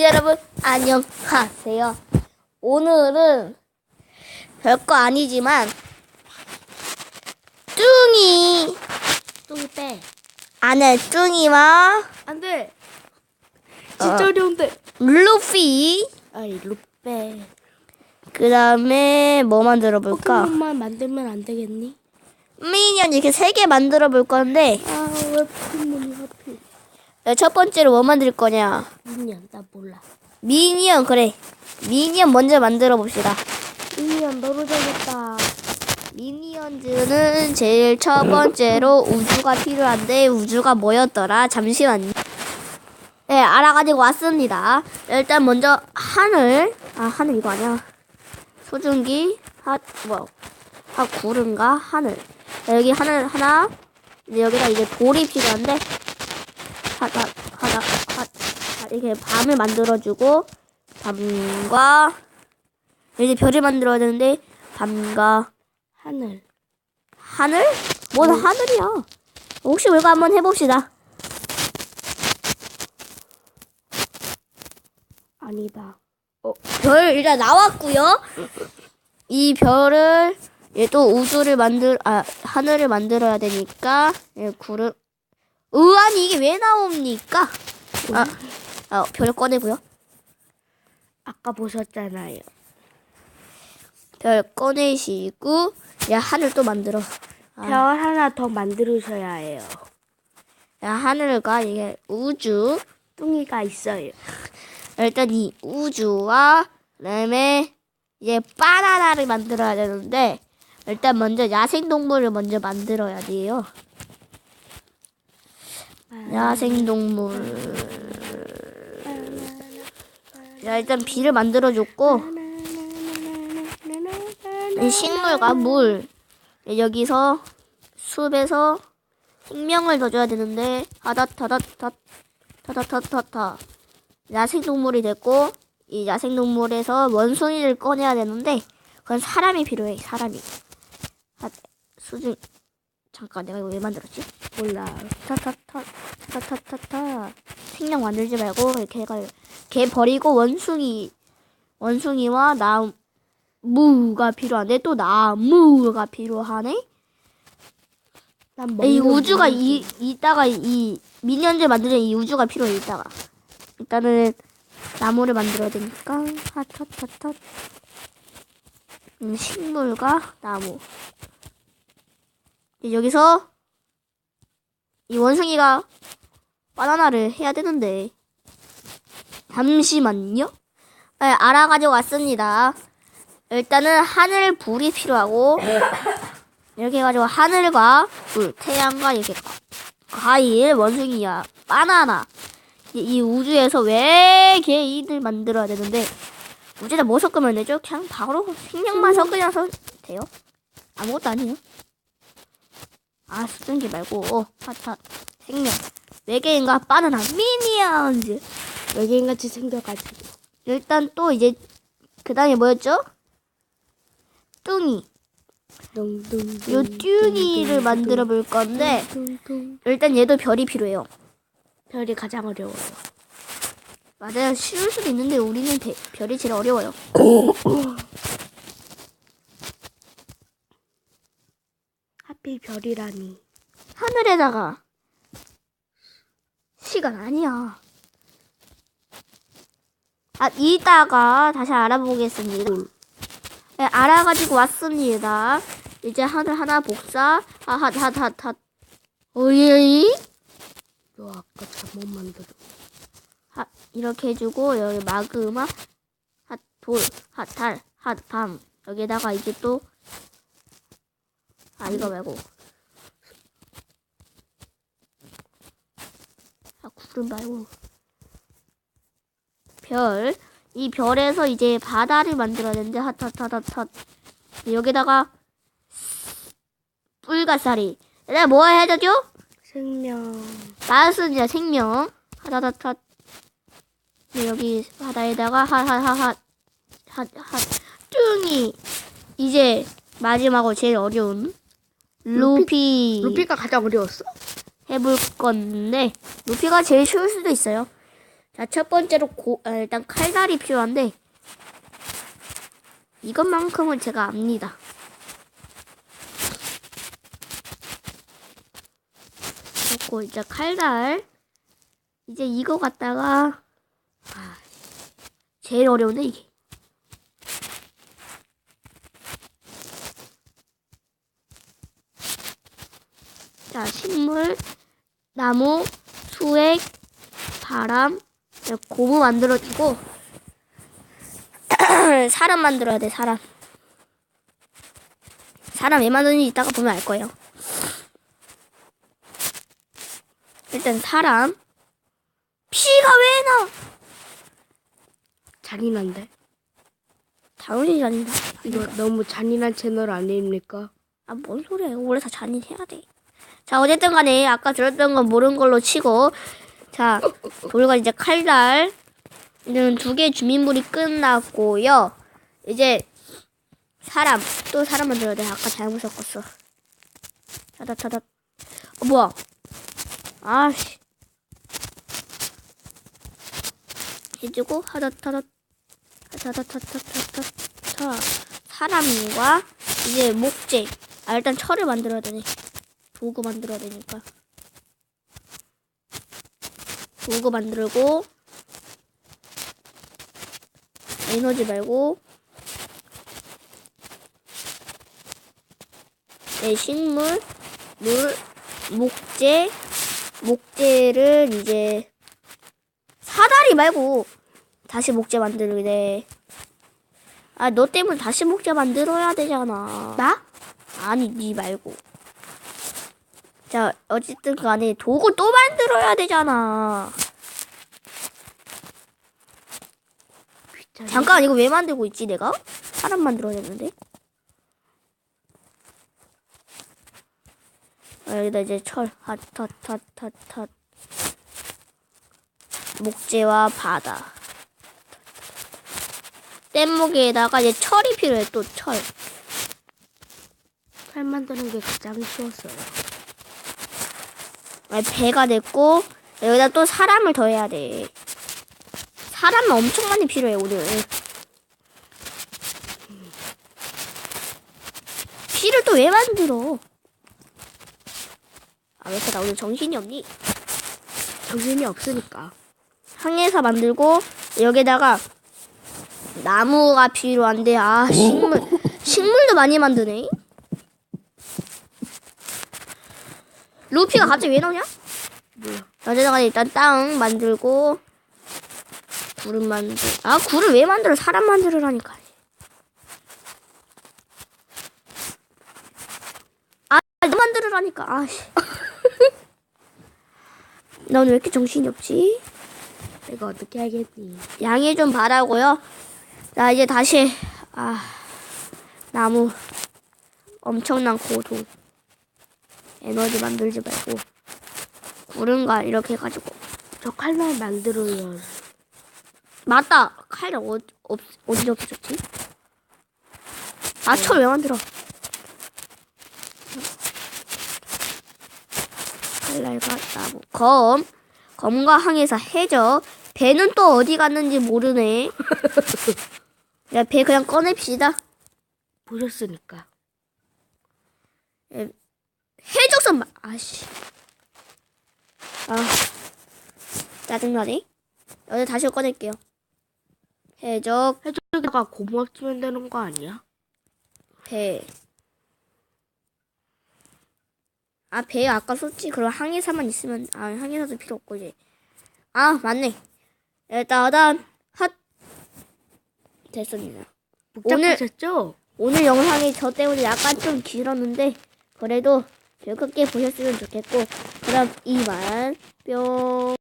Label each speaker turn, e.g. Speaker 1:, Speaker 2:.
Speaker 1: 여러분 안녕하세요. 오늘은 별거 아니지만 뚱이
Speaker 2: 똥이 빼.
Speaker 1: 안에 뚱이와
Speaker 2: 안 돼.
Speaker 1: 어.
Speaker 2: 진짜 어려운데.
Speaker 1: 루피
Speaker 2: 아이, 루빼.
Speaker 1: 그 다음에 뭐 만들어 볼까?
Speaker 2: 포켓몬만 만들면 안 되겠니?
Speaker 1: 미니언 이렇게 세 개 만들어 볼 건데
Speaker 2: 아, 왜 포켓몬이.
Speaker 1: 첫 번째로 뭐 만들 거냐?
Speaker 2: 미니언, 나 몰라.
Speaker 1: 미니언 그래. 미니언 먼저 만들어 봅시다.
Speaker 2: 미니언 너로 되겠다.
Speaker 1: 미니언즈는 제일 첫 번째로 우주가 필요한데 우주가 뭐였더라? 잠시만요. 네, 알아가지고 왔습니다. 일단 먼저 하늘, 아 하늘 이거 아니야. 소중기, 하, 뭐, 하 구름과 하늘. 자, 여기 하늘 하나. 여기다 이제 돌이 필요한데 하다 하다 하, 하 이렇게 밤을 만들어주고 밤과 이제 별을 만들어야 되는데 밤과
Speaker 2: 하늘.
Speaker 1: 하늘? 뭔 하늘이야? 혹시 이거 한번 해봅시다.
Speaker 2: 아니다.
Speaker 1: 별 일단 나왔고요. 이 별을 얘 또 우주를 만들 아 하늘을 만들어야 되니까 얘 구름. 으 아니 이게 왜 나옵니까? 아, 아 별을 꺼내고요.
Speaker 2: 아까 보셨잖아요.
Speaker 1: 별 꺼내시고 야 하늘 또 만들어. 아.
Speaker 2: 별 하나 더 만들으셔야 해요.
Speaker 1: 야 하늘과 이게 우주.
Speaker 2: 뚱이가 있어요.
Speaker 1: 일단 이 우주와 그다음에 이제 바나나를 만들어야 되는데 일단 먼저 야생 동물을 먼저 만들어야 돼요. 야생 동물. 자 일단 비를 만들어줬고 이 식물과 물 여기서 숲에서 생명을 더 줘야 되는데 하다타다타 타타타타타 야생 동물이 됐고 이 야생 동물에서 원숭이를 꺼내야 되는데 그건 사람이 필요해 사람이 아, 수중 잠깐 내가 이거 왜 만들었지?
Speaker 2: 몰라.
Speaker 1: 타타타 타타타타 생명 만들지 말고 해가 개 버리고 원숭이 원숭이와 나무가 필요한데 또 나무가 필요하네. 난이 우주가. 이 이따가 이 미니언즈 만드는 이 우주가 필요해 이따가 일단은 나무를 만들어야 되니까 하타타타 음, 식물과 나무 여기서 이 원숭이가 바나나를 해야 되는데 잠시만요 네, 알아가지고 왔습니다 일단은 하늘 불이 필요하고 이렇게 해가지고 하늘과 불, 태양과 이렇게 과- 과일, 원숭이야, 바나나. 이, 이 우주에서 왜 개인을 만들어야 되는데 우주에다 뭐 섞으면 되죠? 그냥 바로 생명만 섞으면 서 돼요. 아무것도 아니에요. 아 수증기 말고 어, 하타 생명 외계인과 바나나 미니언즈.
Speaker 2: 외계인같이 생겨가지고.
Speaker 1: 일단 또 이제 그 다음에 뭐였죠? 뚱이. 요 뚱이를 만들어 볼 건데. 일단 얘도 별이 필요해요.
Speaker 2: 별이 가장 어려워요.
Speaker 1: 맞아요. 쉬울 수도 있는데 우리는 배- 별이 제일 어려워요.
Speaker 2: 하필 별이라니.
Speaker 1: 하늘에다가 시간 아니야. 아 이따가 다시 알아보겠습니다. 네, 알아가지고 왔습니다. 이제 하늘 하나 복사. 하하하하하. 오이.
Speaker 2: 너 아까 잘못 만들어.
Speaker 1: 하 이렇게 해주고 여기 마그마 핫 돌 핫 달 핫 밤 여기다가 이제 또 아 이거 말고. 아 구름 말고. 별. 이 별에서 이제 바다를 만들어야 되는데 핫핫핫핫핫. 여기다가 뿔가사리. 내가 뭐 해야 되죠?
Speaker 2: 생명.
Speaker 1: 나스냐 생명. 네, 여기 바다에다가 하하하하 하하 뚱이. 이제 마지막으로 제일 어려운 루피,
Speaker 2: 루피가 가장 어려웠어.
Speaker 1: 해볼 건데 루피가 제일 쉬울 수도 있어요. 자, 첫 번째로 고, 아, 일단 칼날이 필요한데, 이것만큼은 제가 압니다. 그리고 이제 칼날. 이제 이거 갖다가, 아, 제일 어려운데, 이게. 자, 식물, 나무, 수액, 바람, 고무 만들어주고, 사람 만들어야 돼, 사람. 사람 왜 만드는지 이따가 보면 알 거예요. 일단 사람. 피가 왜 나?
Speaker 2: 잔인한데?
Speaker 1: 당연히 아니다.
Speaker 2: 이거 너무 잔인한 채널 아닙니까?
Speaker 1: 아, 뭔 소리야. 원래 다 잔인해야 돼. 자, 어쨌든 간에 아까 들었던 건 모르는 걸로 치고. 자, 우리가 이제 칼날. 이제는 두 개 주민물이 끝났고요. 이제 사람. 또 사람 만들어야 돼. 아까 잘못 섞었어. 타다, 타다. 어, 뭐야. 아씨. 해주고, 하다, 타다. 타다, 타다, 타다, 타. 사람과 이제 목재. 아, 일단 철을 만들어야 되네. 도구 만들어야 되니까. 도구 만들고, 에너지 말고, 네, 식물, 물, 목재, 목재를 이제, 사다리 말고, 다시 목재 만들래. 아, 너 때문에 다시 목재 만들어야 되잖아.
Speaker 2: 나?
Speaker 1: 아니, 니 말고. 자, 어쨌든 간에 도구 또 만들어야 되잖아. 잠깐, 이거 왜 만들고 있지, 내가? 사람 만들어야 되는데. 아, 여기다 이제 철, 핫, 핫, 핫, 핫, 핫. 목재와 바다. 뗏목에다가 이제 철이 필요해, 또 철.
Speaker 2: 칼 만드는 게 가장 쉬웠어요.
Speaker 1: 배가 됐고 여기다 또 사람을 더 해야 돼. 사람은 엄청 많이 필요해 오늘. 피를 또 왜 만들어? 아 왜 이렇게 나 오늘 정신이 없니?
Speaker 2: 정신이 없으니까.
Speaker 1: 항해사 만들고 여기다가 나무가 필요한데 아 식물 식물도 많이 만드네. 루피가 갑자기 왜 나오냐?
Speaker 2: 뭐야?
Speaker 1: 여기다가 일단 땅 만들고 굴을 만들 아 굴을 왜 만들어? 사람 만들으라니까. 아너 만들으라니까. 아씨. 나 오늘 왜 이렇게 정신이 없지?
Speaker 2: 내가 어떻게 하겠니?
Speaker 1: 양해 좀 바라고요. 자 이제 다시 아 나무 엄청난 고도 에너지 만들지 말고 구른가 이렇게 해가지고
Speaker 2: 저 칼날 만들어요.
Speaker 1: 맞다. 칼을 어, 없, 어디 없어졌지? 아, 철 왜 만들어? 칼날과 나무. 검. 검과 항해사 해적. 배는 또 어디 갔는지 모르네. 야, 배 그냥 꺼냅시다.
Speaker 2: 보셨으니까.
Speaker 1: 해 마- 아씨. 아, 짜증나네. 여기 다시 꺼낼게요. 해적,
Speaker 2: 해적에다가 고무학 쓰면 되는 거 아니야?
Speaker 1: 배. 아, 배 아까 썼지? 그럼 항해사만 있으면, 아, 항해사도 필요 없고, 이제. 아, 맞네. 일단, 핫. 됐습니다. 오늘-
Speaker 2: 복잡하셨죠?
Speaker 1: 오늘 영상이 저 때문에 약간 좀 길었는데, 그래도 즐겁게 보셨으면 좋겠고, 그럼 이만, 뿅.